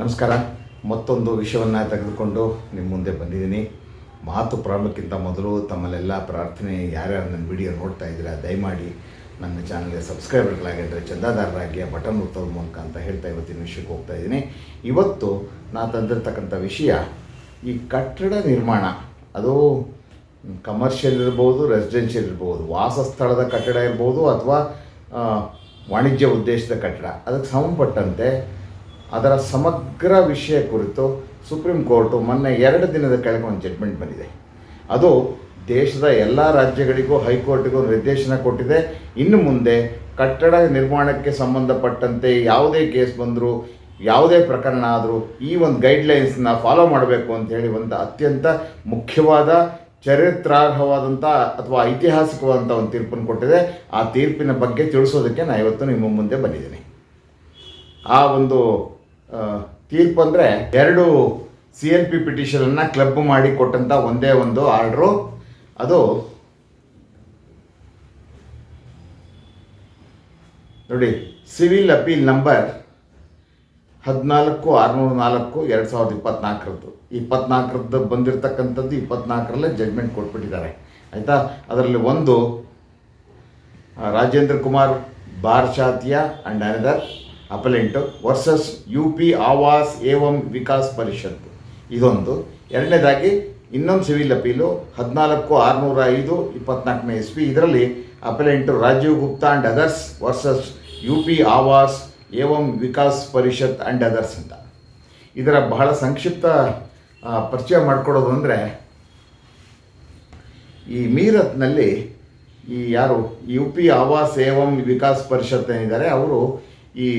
ನಮಸ್ಕಾರ. ಮತ್ತೊಂದು ವಿಷಯವನ್ನು ತೆಗೆದುಕೊಂಡು ನಿಮ್ಮ ಮುಂದೆ ಬಂದಿದ್ದೀನಿ. ಮಾತು ಪ್ರಾರಂಭಕ್ಕಿಂತ ಮೊದಲು ತಮ್ಮಲ್ಲೆಲ್ಲ ಪ್ರಾರ್ಥನೆ, ಯಾರ್ಯಾರು ನನ್ನ ವಿಡಿಯೋ ನೋಡ್ತಾ ಇದ್ದೀರಾ, ದಯಮಾಡಿ ನನ್ನ ಚಾನಲ್ಗೆ ಸಬ್ಸ್ಕ್ರೈಬರ್ಗಳಾಗಿದ್ದರೆ ಚಂದಾದಾರರಾಗಿ ಬಟನ್ ಒತ್ತೋದ ಮೂಲಕ ಅಂತ ಹೇಳ್ತಾ ಇವತ್ತಿನ ವಿಷಯಕ್ಕೆ ಹೋಗ್ತಾ ಇದ್ದೀನಿ. ಇವತ್ತು ನಾನು ತಂದಿರ್ತಕ್ಕಂಥ ವಿಷಯ, ಈ ಕಟ್ಟಡ ನಿರ್ಮಾಣ. ಅದು ಕಮರ್ಷಿಯಲ್ ಇರ್ಬೋದು ರೆಸಿಡೆನ್ಷಿಯಲ್ ಇರ್ಬೋದು, ವಾಸಸ್ಥಳದ ಕಟ್ಟಡ ಇರ್ಬೋದು ಅಥವಾ ವಾಣಿಜ್ಯ ಉದ್ದೇಶದ ಕಟ್ಟಡ. ಅದಕ್ಕೆ ಸಂಬಂಧಪಟ್ಟಂತೆ ಅದರ ಸಮಗ್ರ ವಿಷಯ ಕುರಿತು ಸುಪ್ರೀಂ ಕೋರ್ಟು ಮೊನ್ನೆ ಎರಡು ದಿನದ ಕೆಳಗೆ ಒಂದು ಜಡ್ಮೆಂಟ್ ಬಂದಿದೆ. ಅದು ದೇಶದ ಎಲ್ಲ ರಾಜ್ಯಗಳಿಗೂ, ಹೈಕೋರ್ಟಿಗೂ ನಿರ್ದೇಶನ ಕೊಟ್ಟಿದೆ. ಇನ್ನು ಮುಂದೆ ಕಟ್ಟಡ ನಿರ್ಮಾಣಕ್ಕೆ ಸಂಬಂಧಪಟ್ಟಂತೆ ಯಾವುದೇ ಕೇಸ್ ಬಂದರೂ, ಯಾವುದೇ ಪ್ರಕರಣ ಆದರೂ ಈ ಒಂದು ಗೈಡ್ಲೈನ್ಸ್ನ ಫಾಲೋ ಮಾಡಬೇಕು ಅಂತ ಹೇಳಿ ಒಂದು ಅತ್ಯಂತ ಮುಖ್ಯವಾದ ಚರಿತ್ರಾರ್ಹವಾದಂಥ ಅಥವಾ ಐತಿಹಾಸಿಕವಾದಂಥ ಒಂದು ತೀರ್ಪನ್ನು ಕೊಟ್ಟಿದೆ. ಆ ತೀರ್ಪಿನ ಬಗ್ಗೆ ತಿಳಿಸೋದಕ್ಕೆ ನಾನು ಇವತ್ತು ನಿಮ್ಮ ಮುಂದೆ ಬಂದಿದ್ದೀನಿ. ಆ ಒಂದು ತೀರ್ಪು ಅಂದರೆ ಎರಡು ಸಿ ಎಲ್ ಪಿ ಪಿಟಿಷನನ್ನು ಕ್ಲಬ್ ಮಾಡಿ ಕೊಟ್ಟಂಥ ಒಂದೇ ಒಂದು ಆರ್ಡ್ರು ಅದು ನೋಡಿ ಸಿವಿಲ್ ಅಪೀಲ್ ನಂಬರ್ ಹದಿನಾಲ್ಕು, ಆರುನೂರ ನಾಲ್ಕು, ಎರಡು ಸಾವಿರದ ಇಪ್ಪತ್ನಾಲ್ಕರದ್ದು. ಇಪ್ಪತ್ನಾಲ್ಕರದ್ದು ಬಂದಿರತಕ್ಕಂಥದ್ದು ಇಪ್ಪತ್ನಾಲ್ಕರಲ್ಲೇ ಜಡ್ಮೆಂಟ್ ಕೊಟ್ಬಿಟ್ಟಿದ್ದಾರೆ. ಆಯಿತಾ? ಅದರಲ್ಲಿ ಒಂದು Rajendra Kumar Barshatiya and another appellant versus U P Awas Evam Vikas Parishad ಇದೊಂದು. ಎರಡನೇದಾಗಿ ಇನ್ನೊಂದು ಸಿವಿಲ್ ಅಪೀಲು ಹದಿನಾಲ್ಕು ಆರುನೂರ ಐದು ಇಪ್ಪತ್ನಾಲ್ಕನೇ ಇಸ್ವಿ. ಇದರಲ್ಲಿ appellant Rajeev Gupta and others versus U P Awas Evam Vikas Parishad and others ಅಂತ. ಇದರ ಬಹಳ ಸಂಕ್ಷಿಪ್ತ ಪರಿಚಯ ಮಾಡಿಕೊಡೋದು ಅಂದರೆ, ಈ ಮೀರತ್ನಲ್ಲಿ ಈ ಯಾರು ಯು ಪಿ ಆವಾಸ್ ಏವಂ ವಿಕಾಸ್ ಪರಿಷತ್ ಏನಿದ್ದಾರೆ, ಅವರು ಈ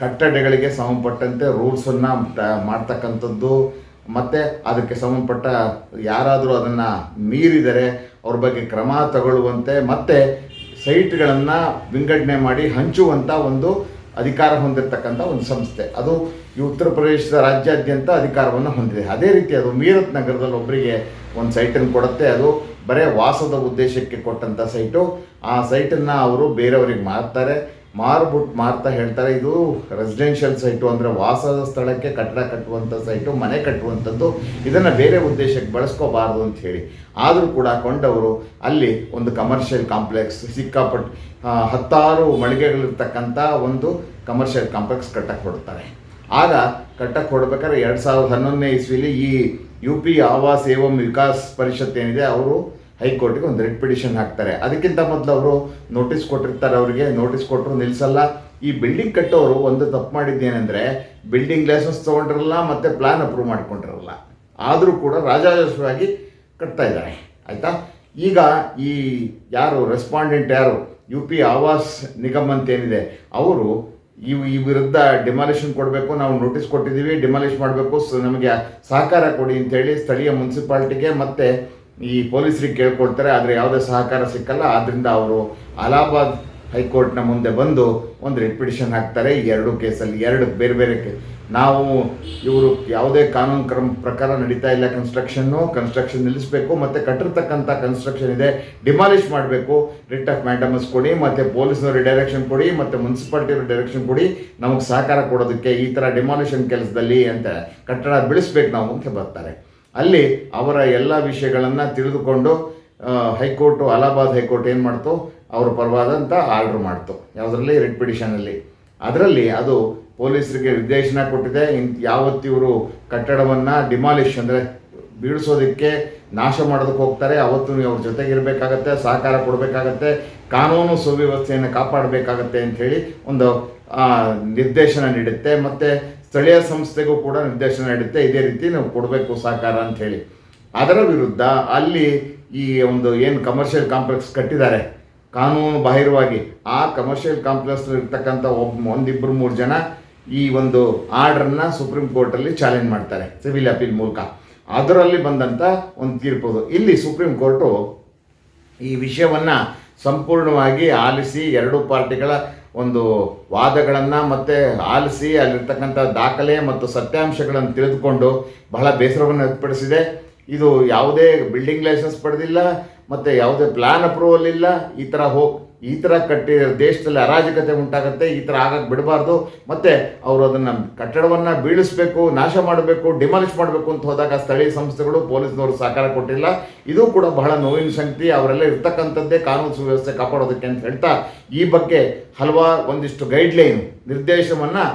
ಕಟ್ಟಡಗಳಿಗೆ ಸಂಬಂಧಪಟ್ಟಂತೆ ರೂಲ್ಸನ್ನು ಮಾಡ್ತಕ್ಕಂಥದ್ದು, ಮತ್ತು ಅದಕ್ಕೆ ಸಂಬಂಧಪಟ್ಟ ಯಾರಾದರೂ ಅದನ್ನು ಮೀರಿದರೆ ಅವ್ರ ಬಗ್ಗೆ ಕ್ರಮ ತಗೊಳ್ಳುವಂತೆ, ಮತ್ತು ಸೈಟ್ಗಳನ್ನು ವಿಂಗಡಣೆ ಮಾಡಿ ಹಂಚುವಂಥ ಒಂದು ಅಧಿಕಾರ ಹೊಂದಿರತಕ್ಕಂಥ ಒಂದು ಸಂಸ್ಥೆ. ಅದು ಈ ಉತ್ತರ ಪ್ರದೇಶದ ರಾಜ್ಯಾದ್ಯಂತ ಅಧಿಕಾರವನ್ನು ಹೊಂದಿದೆ. ಅದೇ ರೀತಿ ಅದು ಮೀರತ್ ನಗರದಲ್ಲಿ ಒಬ್ಬರಿಗೆ ಒಂದು ಸೈಟನ್ನು ಕೊಡುತ್ತೆ. ಅದು ಬರೀ ವಾಸದ ಉದ್ದೇಶಕ್ಕೆ ಕೊಟ್ಟಂಥ ಸೈಟು. ಆ ಸೈಟನ್ನು ಅವರು ಬೇರೆಯವರಿಗೆ ಮಾರ್ತಾರೆ. ಮಾರ್ಬಿಟ್ಟು ಮಾರ್ತಾ ಹೇಳ್ತಾರೆ, ಇದು ರೆಸಿಡೆನ್ಷಿಯಲ್ ಸೈಟು ಅಂದರೆ ವಾಸದ ಸ್ಥಳಕ್ಕೆ ಕಟ್ಟಡ ಕಟ್ಟುವಂಥ ಸೈಟು ಮನೆ ಕಟ್ಟುವಂಥದ್ದು ಇದನ್ನು ಬೇರೆ ಉದ್ದೇಶಕ್ಕೆ ಬಳಸ್ಕೋಬಾರ್ದು ಅಂತ ಹೇಳಿ. ಆದರೂ ಕೂಡ ಕೊಂಡವರು ಅಲ್ಲಿ ಒಂದು ಕಮರ್ಷಿಯಲ್ ಕಾಂಪ್ಲೆಕ್ಸ್ ಸಿಕ್ಕಾಪಟ್ಟು ಹತ್ತಾರು ಮಳಿಗೆಗಳಿರ್ತಕ್ಕಂಥ ಒಂದು ಕಮರ್ಷಿಯಲ್ ಕಾಂಪ್ಲೆಕ್ಸ್ ಕಟ್ಟಕ್ಕೆ ಕೊಡ್ತಾರೆ ಆಗ ಕಟ್ಟಕ್ಕೆ ಹೊಡ್ಬೇಕಾದ್ರೆ ಎರಡು ಸಾವಿರದ ಹನ್ನೊಂದನೇ ಇಸ್ವಿಲಿ ಈ ಯು ಪಿ ಆವಾಸ್ ಏವಂ ವಿಕಾಸ್ ಪರಿಷತ್ ಏನಿದೆ, ಅವರು ಹೈಕೋರ್ಟಿಗೆ ಒಂದು ರಿಟ್ ಪಿಟಿಷನ್ ಹಾಕ್ತಾರೆ. ಅದಕ್ಕಿಂತ ಮೊದಲು ಅವರು ನೋಟಿಸ್ ಕೊಟ್ಟಿರ್ತಾರೆ ಅವರಿಗೆ. ನೋಟಿಸ್ ಕೊಟ್ಟರು ನಿಲ್ಲಿಸಲ್ಲ ಈ ಬಿಲ್ಡಿಂಗ್ ಕಟ್ಟೋರು ಒಂದು ತಪ್ಪು ಮಾಡಿದ್ದೇನೆಂದರೆ ಬಿಲ್ಡಿಂಗ್ ಲೈಸೆನ್ಸ್ ತೊಗೊಂಡಿರಲ್ಲ, ಮತ್ತು ಪ್ಲಾನ್ ಅಪ್ರೂವ್ ಮಾಡ್ಕೊಂಡಿರಲ್ಲ. ಆದರೂ ಕೂಡ ರಾಜಾಜಸ್ವಾಗಿ ಕಟ್ತಾ ಇದ್ದಾರೆ. ಆಯಿತಾ? ಈಗ ಈ ಯಾರು, ರೆಸ್ಪಾಂಡೆಂಟ್ ಯಾರು? ಯು ಪಿ ಆವಾಸ್ ನಿಗಮ್ ಅಂತ ಏನಿದೆ ಅವರು ಇವು ಈ ವಿರುದ್ಧ ಡಿಮಾಲಿಷನ್ ಕೊಡಬೇಕು, ನಾವು ನೋಟಿಸ್ ಕೊಟ್ಟಿದ್ದೀವಿ, ಡಿಮಾಲಿಷ್ ಮಾಡಬೇಕು ನಮಗೆ ಸಹಕಾರ ಕೊಡಿ ಅಂತೇಳಿ ಸ್ಥಳೀಯ ಮುನ್ಸಿಪಾಲ್ಟಿಗೆ ಮತ್ತು ಈ ಪೊಲೀಸರಿಗೆ ಕೇಳ್ಕೊಳ್ತಾರೆ ಆದರೆ ಯಾವುದೇ ಸಹಕಾರ ಸಿಕ್ಕಲ್ಲ. ಆದ್ದರಿಂದ ಅವರು ಅಲಹಾಬಾದ್ ಹೈಕೋರ್ಟ್ನ ಮುಂದೆ ಬಂದು ಒಂದು ರಿಟ್ ಪಿಟಿಷನ್ ಹಾಕ್ತಾರೆ ಎರಡು ಕೇಸಲ್ಲಿ ಎರಡು ಬೇರೆ ಬೇರೆ ಕೇ, ನಾವು ಇವರು ಯಾವುದೇ ಕಾನೂನು ಕ್ರಮ ಪ್ರಕಾರ ನಡೀತಾ ಇಲ್ಲ ಕನ್ಸ್ಟ್ರಕ್ಷನ್ನು ಕನ್ಸ್ಟ್ರಕ್ಷನ್ ನಿಲ್ಲಿಸಬೇಕು, ಮತ್ತು ಕಟ್ಟಿರ್ತಕ್ಕಂಥ ಕನ್ಸ್ಟ್ರಕ್ಷನ್ ಇದೆ ಡಿಮಾಲಿಷ್ ಮಾಡಬೇಕು. ರಿಟ್ ಆಫ್ ಮ್ಯಾಂಡಮಸ್ ಕೊಡಿ, ಮತ್ತು ಪೊಲೀಸ್ನವ್ರಿಗೆ ಡೈರೆಕ್ಷನ್ ಕೊಡಿ, ಮತ್ತು ಮುನ್ಸಿಪಾಲ್ಟಿಯವ್ರಿಗೆ ಡೈರೆಕ್ಷನ್ ಕೊಡಿ. ನಮಗೆ ಸಹಕಾರ ಕೊಡೋದಕ್ಕೆ ಈ ಥರ ಡಿಮಾಲಿಷನ್ ಕೆಲಸದಲ್ಲಿ ಅಂತ ಕಟ್ಟಡ ಬಿಡಿಸ್ಬೇಕು ನಾವು ಅಂತ ಬರ್ತಾರೆ. ಅಲ್ಲಿ ಅವರ ಎಲ್ಲ ವಿಷಯಗಳನ್ನು ತಿಳಿದುಕೊಂಡು ಹೈಕೋರ್ಟು, ಅಲಹಾಬಾದ್ ಹೈಕೋರ್ಟ್ ಏನು ಮಾಡ್ತು? ಅವರು ಪರವಾದಂಥ ಆರ್ಡ್ರ್ ಮಾಡ್ತು. ಯಾವುದರಲ್ಲಿ? ರಿಟ್ ಪಿಟಿಷನಲ್ಲಿ. ಅದರಲ್ಲಿ ಅದು ಪೊಲೀಸರಿಗೆ ನಿರ್ದೇಶನ ಕೊಟ್ಟಿದೆ. ಇನ್ ಯಾವತ್ತಿವರು ಕಟ್ಟಡವನ್ನು ಡಿಮಾಲಿಷ್ ಅಂದರೆ ಬೀಳಿಸೋದಕ್ಕೆ ನಾಶ ಮಾಡೋದಕ್ಕೆ ಹೋಗ್ತಾರೆ, ಅವತ್ತು ನೀವು ಅವ್ರ ಜೊತೆಗಿರಬೇಕಾಗತ್ತೆ ಸಹಕಾರ ಕೊಡಬೇಕಾಗತ್ತೆ, ಕಾನೂನು ಸುವ್ಯವಸ್ಥೆಯನ್ನು ಕಾಪಾಡಬೇಕಾಗತ್ತೆ ಅಂಥೇಳಿ ಒಂದು ನಿರ್ದೇಶನ ನೀಡುತ್ತೆ. ಮತ್ತು ಸ್ಥಳೀಯ ಸಂಸ್ಥೆಗೂ ಕೂಡ ನಿರ್ದೇಶನ ನೀಡುತ್ತೆ. ಇದೇ ರೀತಿ ನಾವು ಕೊಡಬೇಕು ಸಹಕಾರ ಹೇಳಿ. ಅದರ ವಿರುದ್ಧ ಅಲ್ಲಿ ಈ ಒಂದು ಏನು ಕಮರ್ಷಿಯಲ್ ಕಾಂಪ್ಲೆಕ್ಸ್ ಕಟ್ಟಿದ್ದಾರೆ. ಕಾನೂನು ಬಾಹಿರವಾಗಿ ಆ ಕಮರ್ಷಿಯಲ್ ಕಾಂಪ್ಲೆಕ್ಸ್ ಇರ್ತಕ್ಕಂಥ ಒಬ್ಬ ಒಂದಿಬ್ಬರು ಮೂರು ಜನ ಈ ಒಂದು ಆರ್ಡ್ರನ್ನ ಸುಪ್ರೀಂ ಕೋರ್ಟಲ್ಲಿ ಚಾಲೆಂಜ್ ಮಾಡ್ತಾರೆ ಸಿವಿಲ್ ಅಪೀಲ್ ಮೂಲಕ. ಅದರಲ್ಲಿ ಬಂದಂಥ ಒಂದು ತೀರ್ಪು ಇಲ್ಲಿ ಸುಪ್ರೀಂ ಕೋರ್ಟು ಈ ವಿಷಯವನ್ನು ಸಂಪೂರ್ಣವಾಗಿ ಆಲಿಸಿ ಎರಡೂ ಪಾರ್ಟಿಗಳ ಒಂದು ವಾದಗಳನ್ನು ಮತ್ತು ಆಲಿಸಿ ಅಲ್ಲಿರ್ತಕ್ಕಂಥ ದಾಖಲೆ ಮತ್ತು ಸತ್ಯಾಂಶಗಳನ್ನು ತಿಳಿದುಕೊಂಡು ಬಹಳ ಬೇಸರವನ್ನು ವ್ಯಕ್ತಪಡಿಸಿದೆ ಇದು ಯಾವುದೇ ಬಿಲ್ಡಿಂಗ್ ಲೈಸೆನ್ಸ್ ಪಡೆದಿಲ್ಲ, ಮತ್ತು ಯಾವುದೇ ಪ್ಲಾನ್ ಅಪ್ರೂವಲ್ ಇಲ್ಲ, ಈ ಥರ ಹೋಗಿ ಈ ಥರ ಕಟ್ಟಿ, ದೇಶದಲ್ಲಿ ಅರಾಜಕತೆ ಉಂಟಾಗುತ್ತೆ, ಈ ಥರ ಆಗಕ್ಕೆ ಬಿಡಬಾರ್ದು. ಮತ್ತು ಅವರು ಅದನ್ನು ಕಟ್ಟಡವನ್ನು ಬೀಳಿಸಬೇಕು, ನಾಶ ಮಾಡಬೇಕು, ಡಿಮಾಲಿಷ್ ಮಾಡಬೇಕು ಅಂತ ಹೋದಾಗ ಸ್ಥಳೀಯ ಸಂಸ್ಥೆಗಳು ಪೊಲೀಸ್ನವರು ಸಹಕಾರ ಕೊಟ್ಟಿಲ್ಲ. ಇದು ಕೂಡ ಬಹಳ ನೋವಿನ ಶಕ್ತಿ ಅವರೆಲ್ಲ ಇರ್ತಕ್ಕಂಥದ್ದೇ ಕಾನೂನು ಸುವ್ಯವಸ್ಥೆ ಕಾಪಾಡೋದಕ್ಕೆ ಅಂತ ಹೇಳ್ತಾ, ಈ ಬಗ್ಗೆ ಹಲವಾರು ಒಂದಿಷ್ಟು ಗೈಡ್ಲೈನ್ ನಿರ್ದೇಶವನ್ನು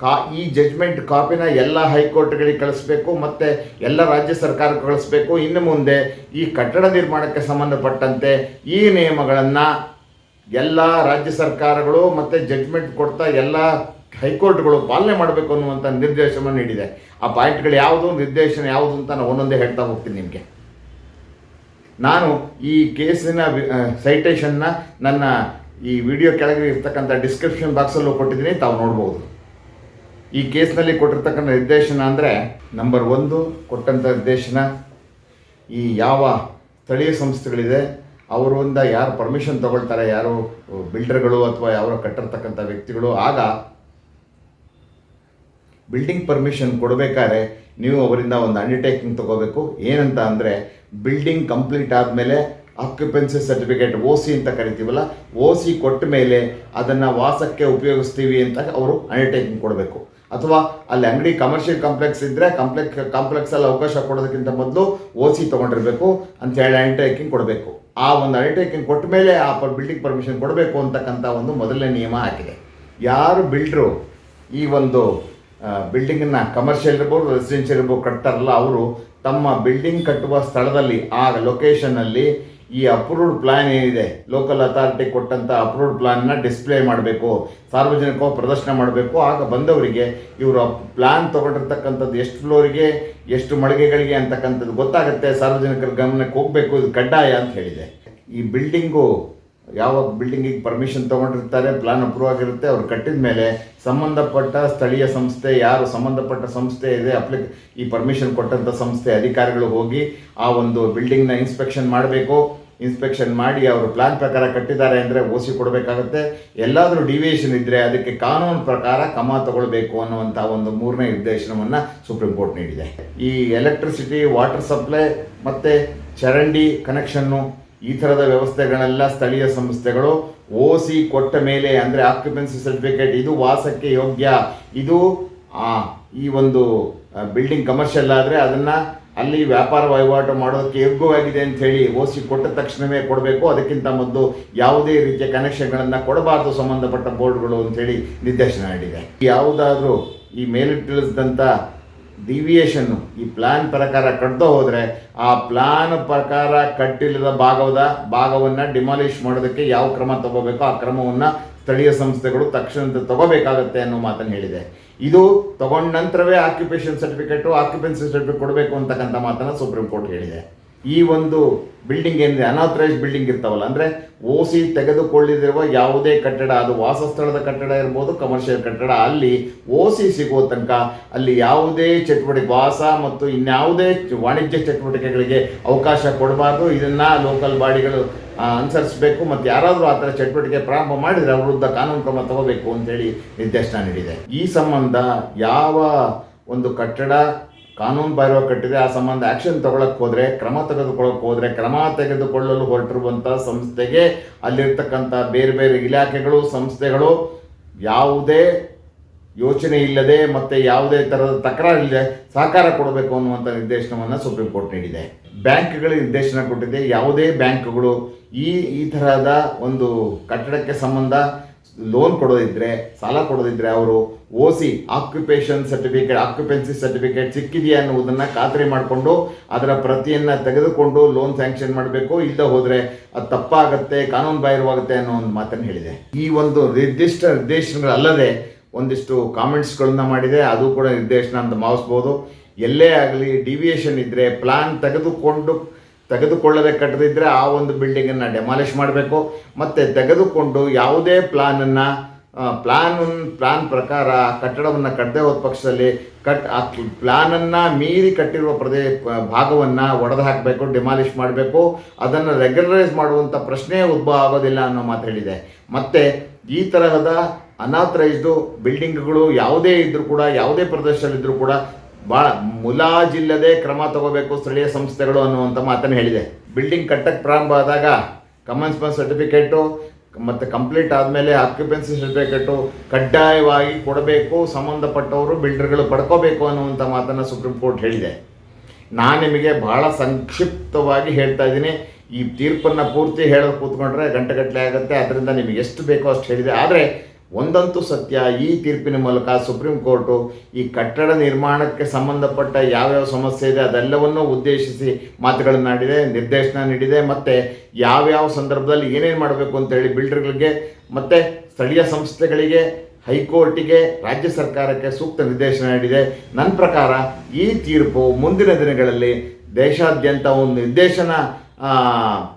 ಕಾ, ಈ ಜಡ್ಜ್ಮೆಂಟ್ ಕಾಪಿನ ಎಲ್ಲ ಹೈಕೋರ್ಟ್ಗಳಿಗೆ ಕಳಿಸ್ಬೇಕು, ಮತ್ತು ಎಲ್ಲ ರಾಜ್ಯ ಸರ್ಕಾರಕ್ಕೆ ಕಳಿಸ್ಬೇಕು. ಇನ್ನು ಮುಂದೆ ಈ ಕಟ್ಟಡ ನಿರ್ಮಾಣಕ್ಕೆ ಸಂಬಂಧಪಟ್ಟಂತೆ ಈ ನಿಯಮಗಳನ್ನು ಎಲ್ಲ ರಾಜ್ಯ ಸರ್ಕಾರಗಳು ಮತ್ತು ಜಡ್ಜ್ಮೆಂಟ್ ಕೊಡ್ತಾ ಎಲ್ಲ ಹೈಕೋರ್ಟ್ಗಳು ಪಾಲನೆ ಮಾಡಬೇಕು ಅನ್ನುವಂಥ ನಿರ್ದೇಶನ ನೀಡಿದೆ. ಆ ಪಾಯಿಂಟ್ಗಳು ಯಾವುದು, ನಿರ್ದೇಶನ ಯಾವುದು ಅಂತ ನಾನು ಒಂದೊಂದೇ ಹೇಳ್ತಾ ಹೋಗ್ತೀನಿ ನಿಮಗೆ. ನಾನು ಈ ಕೇಸಿನ ಸೈಟೇಷನ್ನ ನನ್ನ ಈ ವಿಡಿಯೋ ಕೆಳಗೆ ಇರ್ತಕ್ಕಂಥ ಡಿಸ್ಕ್ರಿಪ್ಷನ್ ಬಾಕ್ಸಲ್ಲೂ ಕೊಟ್ಟಿದ್ದೀನಿ, ತಾವು ನೋಡ್ಬೋದು. ಈ ಕೇಸ್ನಲ್ಲಿ ಕೊಟ್ಟಿರ್ತಕ್ಕಂಥ ನಿರ್ದೇಶನ ಅಂದರೆ ನಂಬರ್ ಒಂದು ಕೊಟ್ಟಂಥ ನಿರ್ದೇಶನ. ಈ ಯಾವ ಸ್ಥಳೀಯ ಸಂಸ್ಥೆಗಳಿದೆ ಅವರಿಂದ ಯಾರು ಪರ್ಮಿಷನ್ ತಗೊಳ್ತಾರೆ, ಯಾರು ಬಿಲ್ಡರ್ಗಳು ಅಥವಾ ಯಾರು ಕಟ್ಟಿರ್ತಕ್ಕಂಥ ವ್ಯಕ್ತಿಗಳು, ಆಗ ಬಿಲ್ಡಿಂಗ್ ಪರ್ಮಿಷನ್ ಕೊಡಬೇಕಾದ್ರೆ ನೀವು ಅವರಿಂದ ಒಂದು ಅಂಡರ್ಟೇಕಿಂಗ್ ತಗೋಬೇಕು. ಏನಂತ ಅಂದರೆ ಬಿಲ್ಡಿಂಗ್ ಕಂಪ್ಲೀಟ್ ಆದಮೇಲೆ ಆಕ್ಯುಪೆನ್ಸಿ ಸರ್ಟಿಫಿಕೇಟ್ ಓ ಸಿ ಅಂತ ಕರಿತೀವಲ್ಲ ಓ ಸಿ ಕೊಟ್ಟ ಮೇಲೆ ಅದನ್ನು ವಾಸಕ್ಕೆ ಉಪಯೋಗಿಸ್ತೀವಿ ಅಂತ ಅವರು ಅಂಡರ್ಟೇಕಿಂಗ್ ಕೊಡಬೇಕು. ಅಥವಾ ಅಲ್ಲಿ ಅಂಗಡಿ ಕಮರ್ಷಿಯಲ್ ಕಾಂಪ್ಲೆಕ್ಸ್ ಇದ್ದರೆ ಕಾಂಪ್ಲೆಕ್ಸ್ ಕಾಂಪ್ಲೆಕ್ಸಲ್ಲಿ ಅವಕಾಶ ಕೊಡೋದಕ್ಕಿಂತ ಮೊದಲು ಓ ಸಿ ತೊಗೊಂಡಿರಬೇಕು ಅಂತ ಹೇಳಿ ಅಂಡರ್ಟೇಕಿಂಗ್ ಕೊಡಬೇಕು. ಆ ಒಂದು ಅಂಡರ್ಟೇಕಿಂಗ್ ಕೊಟ್ಟ ಮೇಲೆ ಆ ಬಿಲ್ಡಿಂಗ್ ಪರ್ಮಿಷನ್ ಕೊಡಬೇಕು ಅಂತಕ್ಕಂಥ ಒಂದು ಮೊದಲನೇ ನಿಯಮ ಆಗಿದೆ. ಯಾರು ಬಿಲ್ಡ್ರು ಈ ಒಂದು ಬಿಲ್ಡಿಂಗನ್ನು ಕಮರ್ಷಿಯಲ್ ಇರ್ಬೋದು ರೆಸಿಡೆನ್ಷಿಯಲ್ ಇರ್ಬೋದು ಕಟ್ತಾರಲ್ಲ, ಅವರು ತಮ್ಮ ಬಿಲ್ಡಿಂಗ್ ಕಟ್ಟುವ ಸ್ಥಳದಲ್ಲಿ ಆ ಲೊಕೇಶನ್ನಲ್ಲಿ ಈ ಅಪ್ರೂವ್ಡ್ ಪ್ಲಾನ್ ಏನಿದೆ? ಲೋಕಲ್ ಅಥಾರಿಟಿ ಕೊಟ್ಟಂಥ ಅಪ್ರೂವ್ಡ್ ಪ್ಲಾನ್ನ ಡಿಸ್ಪ್ಲೇ ಮಾಡಬೇಕು ಸಾರ್ವಜನಿಕವಾಗಿ ಪ್ರದರ್ಶನ ಮಾಡಬೇಕು. ಆಗ ಬಂದವರಿಗೆ ಇವರು ಪ್ಲಾನ್ ತೊಗೊಂಡಿರ್ತಕ್ಕಂಥದ್ದು ಎಷ್ಟು ಫ್ಲೋರಿಗೆ, ಎಷ್ಟು ಮಳಿಗೆಗಳಿಗೆ ಅಂತಕ್ಕಂಥದ್ದು ಗೊತ್ತಾಗುತ್ತೆ. ಸಾರ್ವಜನಿಕರ ಗಮನಕ್ಕೆ ಹೋಗಬೇಕು, ಇದು ಕಡ್ಡಾಯ ಅಂತ ಹೇಳಿದೆ. ಈ ಬಿಲ್ಡಿಂಗು ಯಾವ ಬಿಲ್ಡಿಂಗಿಗೆ ಪರ್ಮಿಷನ್ ತೊಗೊಂಡಿರ್ತಾರೆ ಪ್ಲಾನ್ ಅಪ್ರೂವ್ ಆಗಿರುತ್ತೆ, ಅವ್ರು ಕಟ್ಟಿದ ಮೇಲೆ ಸಂಬಂಧಪಟ್ಟ ಸ್ಥಳೀಯ ಸಂಸ್ಥೆ, ಯಾರು ಸಂಬಂಧಪಟ್ಟ ಸಂಸ್ಥೆ ಇದೆ ಅಪ್ಲಿಕ್ ಈ ಪರ್ಮಿಷನ್ ಕೊಟ್ಟಂಥ ಸಂಸ್ಥೆ ಅಧಿಕಾರಿಗಳು ಹೋಗಿ ಆ ಒಂದು ಬಿಲ್ಡಿಂಗ್ನ ಇನ್ಸ್ಪೆಕ್ಷನ್ ಮಾಡಬೇಕು. ಇನ್ಸ್ಪೆಕ್ಷನ್ ಮಾಡಿ ಅವರು ಪ್ಲಾನ್ ಪ್ರಕಾರ ಕಟ್ಟಿದ್ದಾರೆ ಅಂದರೆ ಓಸಿ ಕೊಡಬೇಕಾಗುತ್ತೆ. ಎಲ್ಲಾದರೂ ಡಿವಿಯೇಷನ್ ಇದ್ದರೆ ಅದಕ್ಕೆ ಕಾನೂನು ಪ್ರಕಾರ ಕ್ರಮ ತಗೊಳ್ಬೇಕು ಅನ್ನುವಂಥ ಒಂದು ಮೂರನೇ ನಿರ್ದೇಶನವನ್ನು ಸುಪ್ರೀಂ ಕೋರ್ಟ್ ನೀಡಿದೆ. ಈ ಎಲೆಕ್ಟ್ರಿಸಿಟಿ ವಾಟರ್ ಸಪ್ಲೈ ಮತ್ತು ಚರಂಡಿ ಕನೆಕ್ಷನ್ನು ಈ ಥರದ ವ್ಯವಸ್ಥೆಗಳೆಲ್ಲ ಸ್ಥಳೀಯ ಸಂಸ್ಥೆಗಳು ಓ ಸಿ ಕೊಟ್ಟ ಮೇಲೆ, ಅಂದರೆ ಆಕ್ಯುಪೆನ್ಸಿ ಸರ್ಟಿಫಿಕೇಟ್ ಇದು ವಾಸಕ್ಕೆ ಯೋಗ್ಯ. ಇದು ಈ ಒಂದು ಬಿಲ್ಡಿಂಗ್ ಕಮರ್ಷಿಯಲ್ ಆದರೆ ಅದನ್ನು ಅಲ್ಲಿ ವ್ಯಾಪಾರ ವಹಿವಾಟು ಮಾಡೋದಕ್ಕೆ ಯೋಗ್ಯವಾಗಿದೆ ಅಂತ ಹೇಳಿ ಓ ಸಿ ಕೊಟ್ಟ ತಕ್ಷಣವೇ ಕೊಡಬೇಕು. ಅದಕ್ಕಿಂತ ಮೊದಲು ಯಾವುದೇ ರೀತಿಯ ಕನೆಕ್ಷನ್ಗಳನ್ನು ಕೊಡಬಾರ್ದು ಸಂಬಂಧಪಟ್ಟ ಬೋರ್ಡ್ಗಳು ಅಂತೇಳಿ ನಿರ್ದೇಶನ ನೀಡಿದೆ. ಯಾವುದಾದ್ರೂ ಈ ಮೇಲಿಟ್ಟಿಳಿಸಿದಂಥ ಡಿವಿಯೇಷನ್ನು ಈ ಪ್ಲಾನ್ ಪ್ರಕಾರ ಕಟ್ತಾ ಹೋದರೆ, ಆ ಪ್ಲಾನ್ ಪ್ರಕಾರ ಕಟ್ಟಿಲ್ಲದ ಭಾಗದ ಭಾಗವನ್ನು ಡಿಮಾಲಿಷ್ ಮಾಡೋದಕ್ಕೆ ಯಾವ ಕ್ರಮ ತಗೋಬೇಕೋ ಆ ಕ್ರಮವನ್ನು ಸ್ಥಳೀಯ ಸಂಸ್ಥೆಗಳು ತಕ್ಷಣದ ತಗೋಬೇಕಾಗತ್ತೆ ಅನ್ನೋ ಮಾತನ್ನು ಹೇಳಿದೆ. ಇದು ತಗೊಂಡ ನಂತರವೇ ಆಕ್ಯುಪೇಷನ್ ಸರ್ಟಿಫಿಕೇಟು ಆಕ್ಯುಪೆನ್ಸಿ ಸರ್ಟಿಫಿಕೇಟ್ ಕೊಡಬೇಕು ಅಂತಕ್ಕಂಥ ಮಾತನ್ನು ಸುಪ್ರೀಂ ಕೋರ್ಟ್ ಹೇಳಿದೆ. ಈ ಒಂದು ಬಿಲ್ಡಿಂಗ್ ಏನಿದೆ ಅನಾಥರೈಸ್ಡ್ ಬಿಲ್ಡಿಂಗ್ ಇರ್ತಾವಲ್ಲ, ಅಂದರೆ ಓ ಸಿ ತೆಗೆದುಕೊಳ್ಳಿದಿರುವ ಯಾವುದೇ ಕಟ್ಟಡ, ಅದು ವಾಸಸ್ಥಳದ ಕಟ್ಟಡ ಇರ್ಬೋದು ಕಮರ್ಷಿಯಲ್ ಕಟ್ಟಡ, ಅಲ್ಲಿ ಓ ಸಿ ಸಿಗುವ ತನಕ ಅಲ್ಲಿ ಯಾವುದೇ ಚಟುವಟಿಕೆ, ವಾಸ ಮತ್ತು ಇನ್ಯಾವುದೇ ವಾಣಿಜ್ಯ ಚಟುವಟಿಕೆಗಳಿಗೆ ಅವಕಾಶ ಕೊಡಬಾರ್ದು. ಇದನ್ನು ಲೋಕಲ್ ಬಾಡಿಗಳು ಅನುಸರಿಸಬೇಕು. ಮತ್ತು ಯಾರಾದರೂ ಆ ಥರ ಚಟುವಟಿಕೆ ಪ್ರಾರಂಭ ಮಾಡಿದರೆ ಅವ್ರ ವಿರುದ್ಧ ಕಾನೂನು ಕ್ರಮ ತಗೋಬೇಕು ಅಂತೇಳಿ ನಿರ್ದೇಶನ ನೀಡಿದೆ. ಈ ಸಂಬಂಧ ಯಾವ ಒಂದು ಕಟ್ಟಡ ಕಾನೂನು ಬಾಹಿರ ಕಟ್ಟಿದೆ, ಆ ಸಂಬಂಧ ಆಕ್ಷನ್ ತಗೊಳಕ್ ಹೋದ್ರೆ, ಕ್ರಮ ತೆಗೆದುಕೊಳ್ಳಕ್ ಹೋದ್ರೆ, ಕ್ರಮ ತೆಗೆದುಕೊಳ್ಳಲು ಹೊರಟಿರುವಂಥ ಸಂಸ್ಥೆಗೆ ಅಲ್ಲಿರ್ತಕ್ಕಂಥ ಬೇರೆ ಬೇರೆ ಇಲಾಖೆಗಳು, ಸಂಸ್ಥೆಗಳು ಯಾವುದೇ ಯೋಚನೆ ಇಲ್ಲದೆ ಮತ್ತೆ ಯಾವುದೇ ಥರದ ತಕರಾರು ಇಲ್ಲದೆ ಸಹಕಾರ ಕೊಡಬೇಕು ಅನ್ನುವಂಥ ನಿರ್ದೇಶನವನ್ನು ಸುಪ್ರೀಂ ಕೋರ್ಟ್ ನೀಡಿದೆ. ಬ್ಯಾಂಕ್ಗಳಿಗೆ ನಿರ್ದೇಶನ ಕೊಟ್ಟಿದೆ, ಯಾವುದೇ ಬ್ಯಾಂಕ್ಗಳು ಈ ಈ ತರಹದ ಒಂದು ಕಟ್ಟಡಕ್ಕೆ ಸಂಬಂಧ ಲೋನ್ ಕೊಡೋದಿದ್ರೆ, ಸಾಲ ಕೊಡೋದಿದ್ರೆ ಅವರು O C occupation certificate occupancy certificate ಸಿಕ್ಕಿದೆಯಾ ಅನ್ನುವುದನ್ನು ಖಾತ್ರಿ ಮಾಡಿಕೊಂಡು ಅದರ ಪ್ರತಿಯನ್ನು ತೆಗೆದುಕೊಂಡು ಲೋನ್ ಸ್ಯಾಂಕ್ಷನ್ ಮಾಡಬೇಕು. ಇಲ್ಲದೆ ಹೋದರೆ ಅದು ತಪ್ಪಾಗತ್ತೆ, ಕಾನೂನು ಬಾಹಿರವಾಗುತ್ತೆ ಅನ್ನೋ ಒಂದು ಮಾತನ್ನು ಹೇಳಿದೆ. ಈ ಒಂದು ನಿರ್ದಿಷ್ಟ ನಿರ್ದೇಶನಗಳಲ್ಲದೆ ಒಂದಿಷ್ಟು ಕಾಮೆಂಟ್ಸ್ಗಳನ್ನ ಮಾಡಿದೆ. ಅದು ಕೂಡ ನಿರ್ದೇಶನ ಅಂತ ಭಾವಿಸ್ಬೋದು. ಎಲ್ಲೇ ಆಗಲಿ ಡಿವಿಯೇಷನ್ ಇದ್ದರೆ ಪ್ಲಾನ್ ತೆಗೆದುಕೊಂಡು ತೆಗೆದುಕೊಳ್ಳದೆ ಕಟ್ಟದಿದ್ದರೆ ಆ ಒಂದು ಬಿಲ್ಡಿಂಗನ್ನು ಡೆಮಾಲಿಷ್ ಮಾಡಬೇಕು. ಮತ್ತು ತೆಗೆದುಕೊಂಡು ಯಾವುದೇ ಪ್ಲಾನನ್ನು ಪ್ಲಾನ್ ಪ್ಲಾನ್ ಪ್ರಕಾರ ಕಟ್ಟಡವನ್ನು ಕಟ್ಟದೆ ಹೋದ ಪಕ್ಷದಲ್ಲಿ ಕಟ್, ಆ ಪ್ಲಾನನ್ನು ಮೀರಿ ಕಟ್ಟಿರುವ ಪ್ರದೇ, ಭಾಗವನ್ನು ಒಡೆದು ಹಾಕಬೇಕು ಡಿಮಾಲಿಷ್ ಮಾಡಬೇಕು. ಅದನ್ನು ರೆಗ್ಯುಲರೈಸ್ ಮಾಡುವಂಥ ಪ್ರಶ್ನೆ ಉದ್ಭವ ಆಗೋದಿಲ್ಲ ಅನ್ನೋ ಮಾತು ಹೇಳಿದೆ. ಮತ್ತು ಈ ತರಹದ ಅನಾಥರೈಸ್ಡು ಬಿಲ್ಡಿಂಗ್ಗಳು ಯಾವುದೇ ಇದ್ದರೂ ಕೂಡ, ಯಾವುದೇ ಪ್ರದೇಶದಲ್ಲಿದ್ದರೂ ಕೂಡ ಭಾಳ ಮುಲಾಜಿಲ್ಲದೆ ಕ್ರಮ ತಗೋಬೇಕು ಸ್ಥಳೀಯ ಸಂಸ್ಥೆಗಳು ಅನ್ನುವಂಥ ಮಾತನ್ನು ಹೇಳಿದೆ. ಬಿಲ್ಡಿಂಗ್ ಕಟ್ಟಕ್ಕೆ ಪ್ರಾರಂಭ ಆದಾಗ ಕಮನ್ಸ್ಮೆಂಟ್ ಸರ್ಟಿಫಿಕೇಟು ಮತ್ತು ಕಂಪ್ಲೀಟ್ ಆದಮೇಲೆ ಆಕ್ಯುಪೆನ್ಸಿ ಸರ್ಟಿಫಿಕೇಟು ಕಡ್ಡಾಯವಾಗಿ ಕೊಡಬೇಕು, ಸಂಬಂಧಪಟ್ಟವರು ಬಿಲ್ಡರ್ಗಳು ಪಡ್ಕೋಬೇಕು ಅನ್ನುವಂಥ ಮಾತನ್ನು ಸುಪ್ರೀಂ ಕೋರ್ಟ್ ಹೇಳಿದೆ. ನಾನು ನಿಮಗೆ ಬಹಳ ಸಂಕ್ಷಿಪ್ತವಾಗಿ ಹೇಳ್ತಾ ಇದ್ದೀನಿ. ಈ ತೀರ್ಪನ್ನು ಪೂರ್ತಿ ಹೇಳೋದು ಕೂತ್ಕೊಂಡ್ರೆ ಗಂಟೆಗಟ್ಟಲೆ ಆಗುತ್ತೆ. ಅದರಿಂದ ನಿಮಗೆ ಎಷ್ಟು ಬೇಕೋ ಅಷ್ಟು ಹೇಳಿದೆ. ಆದರೆ ಒಂದಂತೂ ಸತ್ಯ, ಈ ತೀರ್ಪಿನ ಮೂಲಕ ಸುಪ್ರೀಂ ಕೋರ್ಟು ಈ ಕಟ್ಟಡ ನಿರ್ಮಾಣಕ್ಕೆ ಸಂಬಂಧಪಟ್ಟ ಯಾವ್ಯಾವ ಸಮಸ್ಯೆ ಇದೆ ಅದೆಲ್ಲವನ್ನೂ ಉದ್ದೇಶಿಸಿ ಮಾತುಗಳನ್ನಾಡಿದೆ ನಿರ್ದೇಶನ ನೀಡಿದೆ, ಮತ್ತು ಯಾವ್ಯಾವ ಸಂದರ್ಭದಲ್ಲಿ ಏನೇನು ಮಾಡಬೇಕು ಅಂತೇಳಿ ಬಿಲ್ಡರ್ಗಳಿಗೆ, ಮತ್ತು ಸ್ಥಳೀಯ ಸಂಸ್ಥೆಗಳಿಗೆ, ಹೈಕೋರ್ಟಿಗೆ, ರಾಜ್ಯ ಸರ್ಕಾರಕ್ಕೆ ಸೂಕ್ತ ನಿರ್ದೇಶನ ನೀಡಿದೆ. ನನ್ನ ಪ್ರಕಾರ ಈ ತೀರ್ಪು ಮುಂದಿನ ದಿನಗಳಲ್ಲಿ ದೇಶಾದ್ಯಂತ ಒಂದು ನಿರ್ದೇಶನ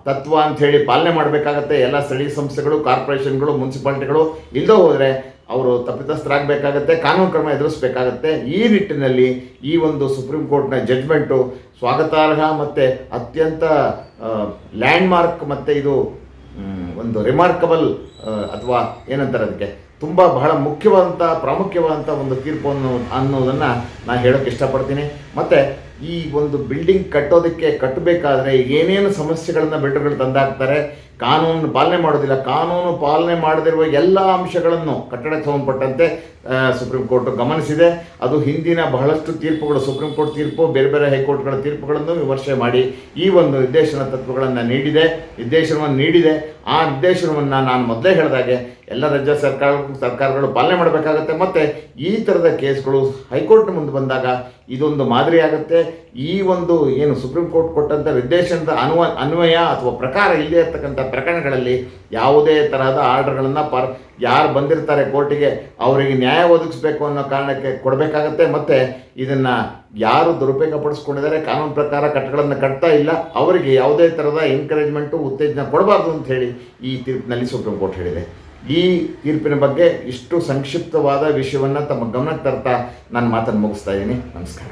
ತತ್ವ ಅಂಥೇಳಿ ಪಾಲನೆ ಮಾಡಬೇಕಾಗತ್ತೆ. ಎಲ್ಲ ಸ್ಥಳೀಯ ಸಂಸ್ಥೆಗಳು, ಕಾರ್ಪೊರೇಷನ್ಗಳು, ಮುನ್ಸಿಪಾಲ್ಟಿಗಳು ಇಲ್ಲದೆ ಹೋದರೆ ಅವರು ತಪ್ಪಿತಸ್ಥರಾಗಬೇಕಾಗತ್ತೆ, ಕಾನೂನು ಕ್ರಮ ಎದುರಿಸಬೇಕಾಗತ್ತೆ. ಈ ನಿಟ್ಟಿನಲ್ಲಿ ಈ ಒಂದು ಸುಪ್ರೀಂ ಕೋರ್ಟ್ನ ಜಡ್ಜ್ಮೆಂಟು ಸ್ವಾಗತಾರ್ಹ ಮತ್ತು ಅತ್ಯಂತ ಲ್ಯಾಂಡ್ಮಾರ್ಕ್ ಮತ್ತು ಇದು ಒಂದು ರಿಮಾರ್ಕಬಲ್ ಅಥವಾ ಏನಂತಾರೆ ಅದಕ್ಕೆ, ತುಂಬ ಬಹಳ ಮುಖ್ಯವಾದಂಥ, ಪ್ರಾಮುಖ್ಯವಾದಂಥ ಒಂದು ತೀರ್ಪು ಅನ್ನೋ ಅನ್ನೋದನ್ನು ನಾನು ಹೇಳೋಕ್ಕೆ ಇಷ್ಟಪಡ್ತೀನಿ. ಮತ್ತು ಈ ಒಂದು ಬಿಲ್ಡಿಂಗ್ ಕಟ್ಟೋದಕ್ಕೆ ಕಟ್ಟಬೇಕಾದ್ರೆ ಏನೇನು ಸಮಸ್ಯೆಗಳನ್ನು ಬಿಲ್ಡರ್ಗಳು ತಂದಾಕ್ತಾರೆ ಕಾನೂನು ಪಾಲನೆ ಮಾಡೋದಿಲ್ಲ. ಕಾನೂನು ಪಾಲನೆ ಮಾಡದಿರುವ ಎಲ್ಲ ಅಂಶಗಳನ್ನು ಕಟ್ಟಡಕ್ಕೆ ಸಂಬಂಧಪಟ್ಟಂತೆ ಸುಪ್ರೀಂ ಕೋರ್ಟ್ ಗಮನಿಸಿದೆ. ಅದು ಹಿಂದಿನ ಬಹಳಷ್ಟು ತೀರ್ಪುಗಳು, ಸುಪ್ರೀಂ ಕೋರ್ಟ್ ತೀರ್ಪು, ಬೇರೆ ಬೇರೆ ಹೈಕೋರ್ಟ್ಗಳ ತೀರ್ಪುಗಳನ್ನು ವಿಮರ್ಶೆ ಮಾಡಿ ಈ ಒಂದು ನಿರ್ದೇಶನ ತತ್ವಗಳನ್ನು ನೀಡಿದೆ. ನಿರ್ದೇಶನವನ್ನು ನೀಡಿದೆ. ಆ ನಿರ್ದೇಶನವನ್ನು ನಾನು ಮೊದಲೇ ಹೇಳಿದಾಗೆ ಎಲ್ಲ ರಾಜ್ಯ ಸರ್ಕಾರ, ಸರ್ಕಾರಗಳು ಪಾಲನೆ ಮಾಡಬೇಕಾಗತ್ತೆ. ಮತ್ತು ಈ ಥರದ ಕೇಸ್ಗಳು ಹೈಕೋರ್ಟ್ ಮುಂದೆ ಬಂದಾಗ ಇದೊಂದು ಮಾದರಿಯಾಗುತ್ತೆ. ಈ ಒಂದು ಏನು ಸುಪ್ರೀಂ ಕೋರ್ಟ್ ಕೊಟ್ಟಂಥ ನಿರ್ದೇಶನದ ಅನ್ವ, ಅನ್ವಯ ಅಥವಾ ಪ್ರಕಾರ ಇಲ್ಲದೆ ಇರ್ತಕ್ಕಂಥ ಪ್ರಕರಣಗಳಲ್ಲಿ ಯಾವುದೇ ತರಹದ ಆರ್ಡರ್ಗಳನ್ನು ಪರ್, ಯಾರು ಬಂದಿರ್ತಾರೆ ಕೋರ್ಟಿಗೆ ಅವರಿಗೆ ನ್ಯಾಯ ಒದಗಿಸ್ಬೇಕು ಅನ್ನೋ ಕಾರಣಕ್ಕೆ ಕೊಡಬೇಕಾಗತ್ತೆ. ಮತ್ತು ಇದನ್ನು ಯಾರು ದುರುಪಯೋಗ ಪಡಿಸ್ಕೊಂಡಿದ್ದಾರೆ ಕಾನೂನು ಪ್ರಕಾರ ಕಟ್ಟಗಳನ್ನು ಕಟ್ತಾ ಇಲ್ಲ, ಅವರಿಗೆ ಯಾವುದೇ ಥರದ ಎನ್ಕರೇಜ್ಮೆಂಟು ಉತ್ತೇಜನ ಕೊಡಬಾರ್ದು ಅಂತ ಹೇಳಿ ಈ ತೀರ್ಪಿನಲ್ಲಿ ಸುಪ್ರೀಂ ಕೋರ್ಟ್ ಹೇಳಿದೆ. ಈ ತೀರ್ಪಿನ ಬಗ್ಗೆ ಇಷ್ಟು ಸಂಕ್ಷಿಪ್ತವಾದ ವಿಷಯವನ್ನು ತಮ್ಮ ಗಮನಕ್ಕೆ ತರ್ತಾ ನಾನು ಮಾತನ್ನು ಮುಗಿಸ್ತಾ ಇದ್ದೀನಿ. ನಮಸ್ಕಾರ.